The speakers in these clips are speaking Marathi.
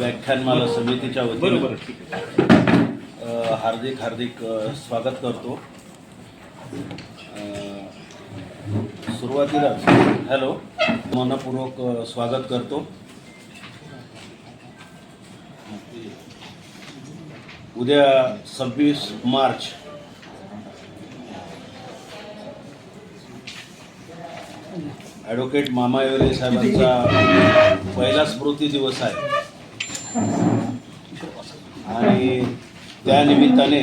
व्याख्यानमाला समितीच्या वतीनं हार्दिक हार्दिक स्वागत करतो. सुरुवातीलाच हॅलो मनपूर्वक स्वागत करतो. उद्या सव्वीस मार्च. ॲडव्होकेट मामा साहेबांचा पहिला स्मृती दिवस आहे. आणि त्या निमित्ताने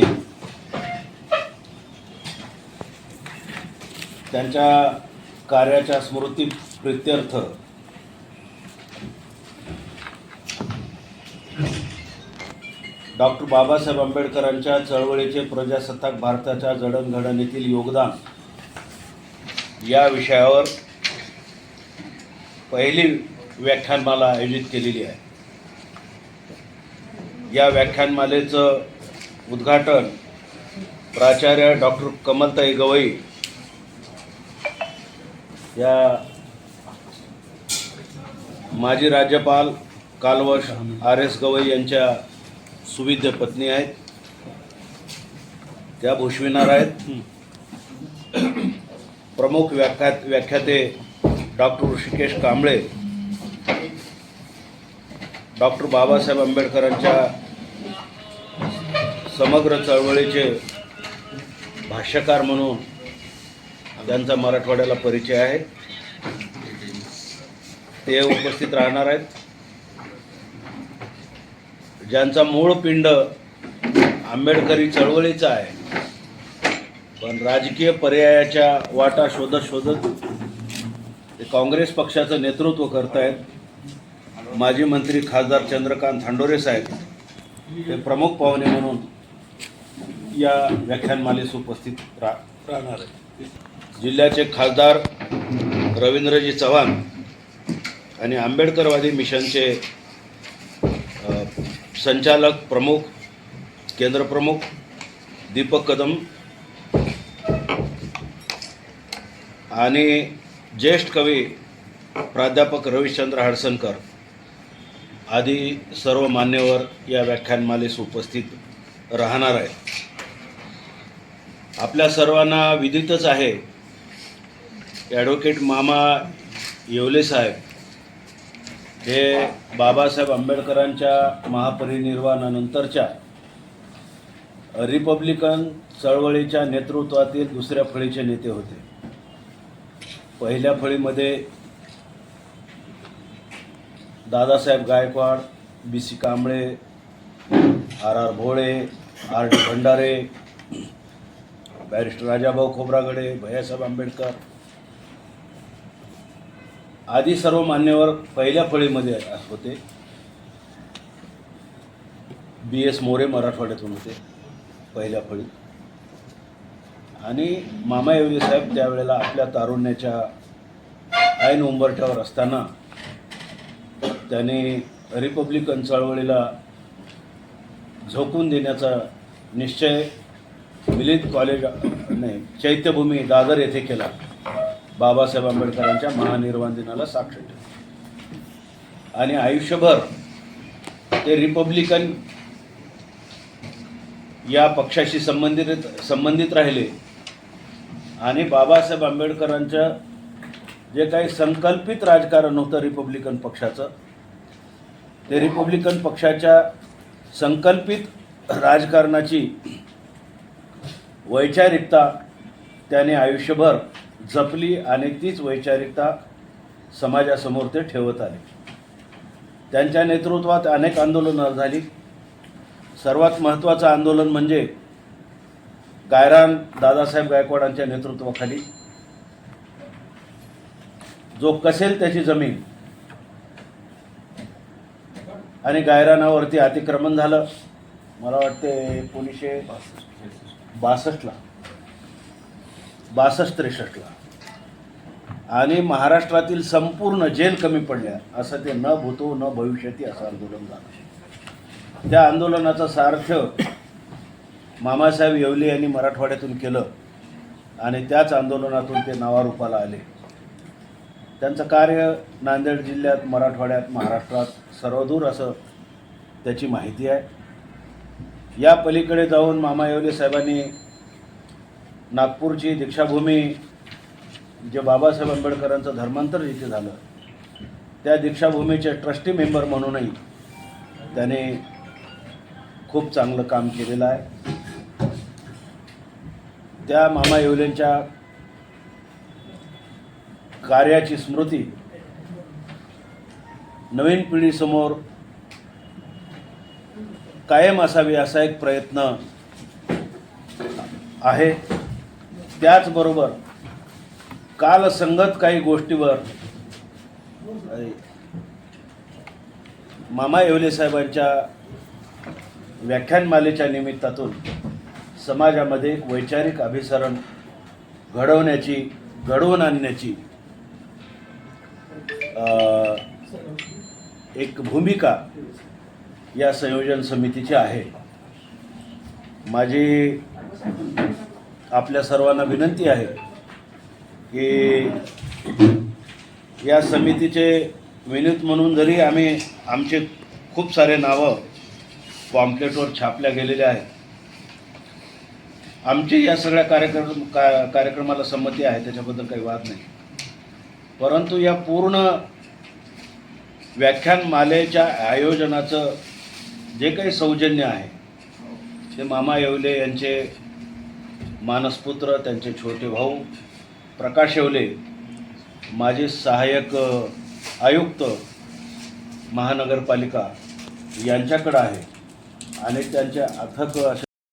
त्यांच्या कार्याच्या स्मृती प्रित्यर्थ डॉक्टर बाबासाहेब आंबेडकरांच्या चळवळीचे प्रजासत्ताक भारताच्या जडणघडणीतील योगदान या विषयावर पहिली व्याख्यानमाला आयोजित केलेली आहे. या व्याख्यानमालेचं उद्घाटन प्राचार्य डॉक्टर कमलताई गवई या माजी राज्यपाल कालवश आर एस गवई यांच्या सुविद्य पत्नी आहेत. त्या भूषविणार आहेत. प्रमुख व्याख्या व्याख्याते डॉक्टर ऋषिकेश कांबळे डॉक्टर बाबासाहेब आंबेडकरांच्या समग्र चळवळीचे भाष्यकार म्हणून त्यांचा मराठवाड्याला परिचय आहे. ते उपस्थित राहणार आहेत. ज्यांचा मूळ पिंड आंबेडकरी चळवळीचा आहे. पण राजकीय पर्यायाच्या वाटा शोधत शोधत ते काँग्रेस पक्षाचं नेतृत्व करत आहेत माजी मंत्री खासदार चंद्रकांत थांडोरे साहेब हे प्रमुख पाहुणे म्हणून या व्याख्यानमालेस उपस्थित रा राहणार आहे जिल्ह्याचे खासदार रवींद्रजी चव्हाण आणि आंबेडकरवादी मिशनचे संचालक प्रमुख केंद्रप्रमुख दीपक कदम आणि ज्येष्ठ कवी प्राध्यापक रविचंद्र हडसनकर. आदी सर्व मान्यवर या व्याख्यानमालेस उपस्थित राहणार आहेत. आपल्या सर्वांना विदितच आहे ॲडव्होकेट मामा येवले साहेब हे बाबासाहेब आंबेडकरांच्या महापरिनिर्वाणानंतरच्या रिपब्लिकन चळवळीच्या नेतृत्वातील दुसऱ्या फळीचे नेते होते. पहिल्या फळीमध्ये Dadasaheb Gaikwad B C Kamble R R Bhole R D Bhandare barrister Rajabhau Khobragade Bhaiyasaheb Ambedkar. आदी सर्व मान्यवर पहिल्या फळीमध्ये होते. बी एस मोरे मराठवाड्यातून होते पहिल्या फळीत आणि मामा येवले साहेब त्यावेळेला आपल्या तारुण्याच्या ऐन उंबरठ्यावर असताना त्यांनी रिपब्लिकन चळवळीला झोकून देण्याचा निश्चय मिलित कॉलेज नाही चैत्यभूमी दादर येथे केला. बाबासाहेब आंबेडकरांच्या महानिर्वाण दिनाला साक्ष ठेवली. आणि आयुष्यभर ते रिपब्लिकन या पक्षाशी संबंधित संबंधित राहिले. आणि बाबासाहेब आंबेडकरांचं जे काही संकल्पित राजकारण होतं रिपब्लिकन पक्षाचं ते रिपब्लिकन पक्षाच्या संकल्पित राजकारणाची वैचारिकता त्याने आयुष्यभर जपली आणि तीच वैचारिकता समाजासमोर ते ठेवत आले. त्यांच्या नेतृत्वात अनेक आंदोलनं झाली. सर्वात महत्त्वाचं आंदोलन म्हणजे गायरान दादासाहेब गायकवाडांच्या नेतृत्वाखाली. जो कसेल त्याची जमीन आणि गायरानावरती अतिक्रमण झालं. मला वाटते एकोणीसशे बासष्टला. बासष्ट त्रेसष्टला. आणि महाराष्ट्रातील संपूर्ण जेल कमी पडल्या असं ते न भूतो न भविष्यती असं आंदोलन झालं. त्या आंदोलनाचा सार्थ मामासाहेब येवले यांनी मराठवाड्यातून केलं आणि त्याच आंदोलनातून ते नावारूपाला आले. त्यांचं कार्य नांदेड जिल्ह्यात मराठवाड्यात महाराष्ट्रात सर्वदूर असं त्याची माहिती आहे. या पलीकडे जाऊन मामा साहेबांनी नागपूरची दीक्षाभूमी जे बाबासाहेब आंबेडकरांचं धर्मांतर जिथे झालं त्या दीक्षाभूमीचे ट्रस्टी मेंबर म्हणूनही त्याने खूप चांगलं काम केलेलं आहे. त्या मामा येवलेंच्या कार्याची स्मृती नवीन पिढीसमोर कायम असावी असा एक प्रयत्न आहे. त्याचबरोबर काल संगत काही गोष्टीवर मामा येवले साहेबांच्या व्याख्यानमालेच्या निमित्तातून समाजामध्ये एक वैचारिक अभिसरण घडवण्याची घडवून आणण्याची एक भूमिका या संयोजन समितीची आहे. माझी आपल्या सर्वांना विनंती आहे की या समितीचे विनीत म्हणून जरी आम्ही आमचे खूप सारे नावं पॉम्पलेटवर छापल्या गेलेले आहेत आमची या सगळ्या कार्यक्रम का कार्यक्रमाला संमती आहे त्याच्याबद्दल काही वाद नाही. परंतु या पूर्ण व्याख्यानमालेच्या आयोजनाचं जे काही सौजन्य आहे ते मामा येवले यांचे मानसपुत्र त्यांचे छोटे भाऊ प्रकाश येवले माझे सहाय्यक आयुक्त महानगरपालिका यांच्याकडं आहे. आणि त्यांच्या अथक असे